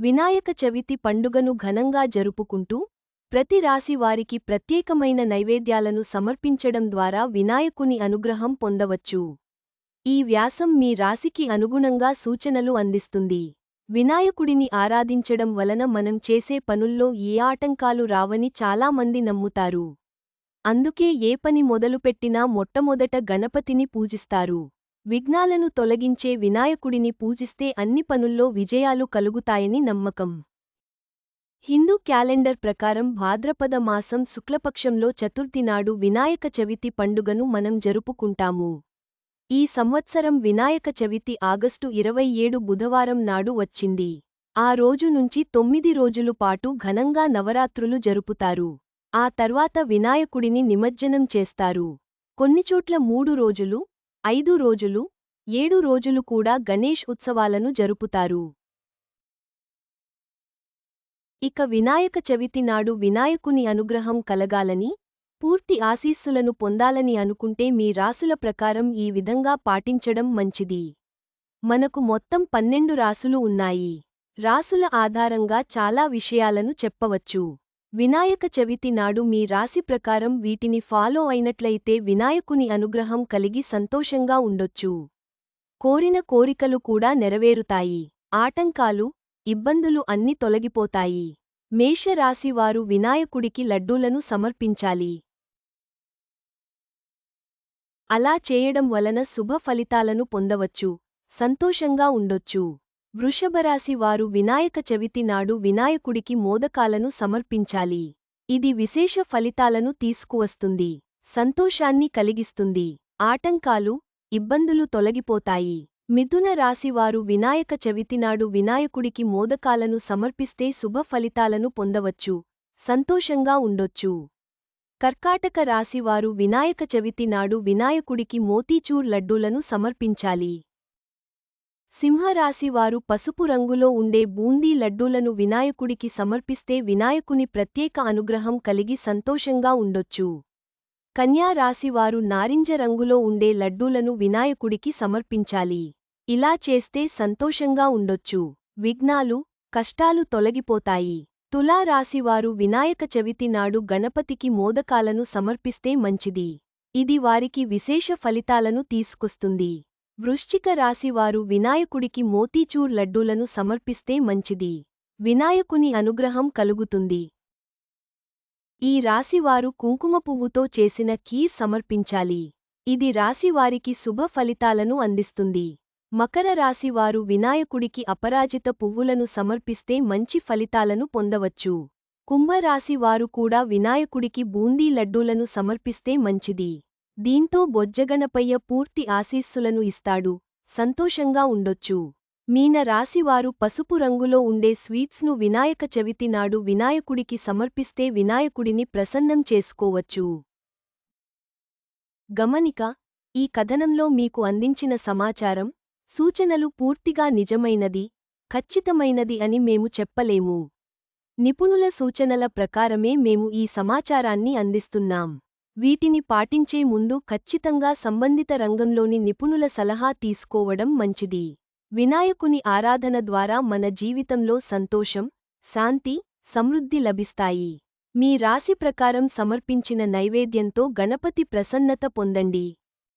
వినాయక చవితి పండుగను ఘనంగా జరుపుకుంటూ ప్రతి రాశి వారికి ప్రత్యేకమైన నైవేద్యాలను సమర్పించడం ద్వారా వినాయకుని అనుగ్రహం పొందవచ్చు. ఈ వ్యాసం మీ రాశికి అనుగుణంగా సూచనలు అందిస్తుంది. వినాయకుడిని ఆరాధించడం వలన మనం చేసే పనుల్లో ఏ ఆటంకాలు రావని చాలామంది నమ్ముతారు. అందుకే ఏ పని మొదలుపెట్టినా మొట్టమొదట గణపతిని పూజిస్తారు. విఘ్నాలను తొలగించే వినాయకుడిని పూజిస్తే అన్ని పనుల్లో విజయాలు కలుగుతాయని నమ్మకం. హిందూ క్యాలెండర్ ప్రకారం భాద్రపద మాసం శుక్లపక్షంలో చతుర్థి నాడు వినాయక చవితి పండుగను మనం జరుపుకుంటాము. ఈ సంవత్సరం వినాయక చవితి ఆగస్టు ఇరవై ఏడు బుధవారం నాడు వచ్చింది. ఆ రోజు నుంచి తొమ్మిది రోజులు పాటు ఘనంగా నవరాత్రులు జరుపుతారు. ఆ తర్వాత వినాయకుడిని నిమజ్జనం చేస్తారు. కొన్నిచోట్ల మూడు రోజులు ఐదు రోజులు ఏడు రోజులు కూడా గణేష్ ఉత్సవాలను జరుపుతారు. ఇక వినాయక చవితి నాడు వినాయకుని అనుగ్రహం కలగాలని పూర్తి ఆశీస్సులను పొందాలని అనుకుంటే మీ రాసుల ప్రకారం ఈ విధంగా పాటించడం మంచిది. మనకు మొత్తం పన్నెండు రాసులు ఉన్నాయి. రాసుల ఆధారంగా చాలా విషయాలను చెప్పవచ్చు. వినాయక చవితి నాడు మీ రాశి ప్రకారం వీటిని ఫాలో అయినట్లయితే వినాయకుని అనుగ్రహం కలిగి సంతోషంగా ఉండొచ్చు. కోరిన కోరికలు కూడా నెరవేరుతాయి. ఆటంకాలు ఇబ్బందులు అన్ని తొలగిపోతాయి. మేషరాశివారు వినాయకుడికి లడ్డూలను సమర్పించాలి. అలా చేయడం వలన శుభ ఫలితాలను పొందవచ్చు. సంతోషంగా ఉండొచ్చు. వృషభరాశి వారు వినాయక చవితి నాడు వినాయకుడికి మోదకాలను సమర్పించాలి. ఇది విశేష ఫలితాలను తీసుకువస్తుంది. సంతోషాన్ని కలిగిస్తుంది. ఆటంకాలు ఇబ్బందులు తొలగిపోతాయి. మిథున రాశివారు వినాయక చవితినాడు వినాయకుడికి మోదకాలను సమర్పిస్తే శుభ ఫలితాలను పొందవచ్చు. సంతోషంగా ఉండొచ్చు. కర్కాటక రాశివారు వినాయక చవితి నాడు వినాయకుడికి మోతీచూర్ లడ్డూలను సమర్పించాలి. సింహరాశివారు పసుపు రంగులో ఉండే బూందీ లడ్డూలను వినాయకుడికి సమర్పిస్తే వినాయకుని ప్రత్యేక అనుగ్రహం కలిగి సంతోషంగా ఉండొచ్చు. కన్యా రాశివారు నారింజ రంగులో ఉండే లడ్డూలను వినాయకుడికి సమర్పించాలి. ఇలా చేస్తే సంతోషంగా ఉండొచ్చు. విఘ్నాలు కష్టాలు తొలగిపోతాయి. తులా రాశివారు వినాయక చవితి నాడు గణపతికి మోదకాలను సమర్పిస్తే మంచిది. ఇది వారికి విశేష ఫలితాలను తీసుకొస్తుంది. వృశ్చిక రాశివారు వినాయకుడికి మోతీచూర్ లడ్డూలను సమర్పిస్తే మంచిది. వినాయకుని అనుగ్రహం కలుగుతుంది. ఈ రాశివారు కుంకుమ పువ్వుతో చేసిన కీర్ సమర్పించాలి. ఇది రాశివారికి శుభ ఫలితాలను అందిస్తుంది. మకర రాశివారు వినాయకుడికి అపరాజిత పువ్వులను సమర్పిస్తే మంచి ఫలితాలను పొందవచ్చు. కుంభరాశివారు కూడా వినాయకుడికి బూందీ లడ్డూలను సమర్పిస్తే మంచిది. దీంతో బొజ్జగణపయ్య పూర్తి ఆశీస్సులను ఇస్తాడు సంతోషంగా ఉండొచ్చు. మీన రాశివారు పసుపు రంగులో ఉండే స్వీట్స్ను వినాయక చవితి నాడు వినాయకుడికి సమర్పిస్తే వినాయకుడిని ప్రసన్నం చేసుకోవచ్చు. గమనిక ఈ కథనంలో మీకు అందించిన సమాచారం సూచనలు పూర్తిగా నిజమైనది ఖచ్చితమైనది అని మేము చెప్పలేము. నిపుణుల సూచనల ప్రకారమే మేము ఈ సమాచారాన్ని అందిస్తున్నాం. వీటిని పాటించే ముందు ఖచ్చితంగా సంబంధిత రంగంలోని నిపుణుల సలహా తీసుకోవడం మంచిది. వినాయకుని ఆరాధన ద్వారా మన జీవితంలో సంతోషం శాంతి సమృద్ధి లభిస్తాయి. మీ రాశి ప్రకారం సమర్పించిన నైవేద్యంతో గణపతి ప్రసన్నత పొందండి.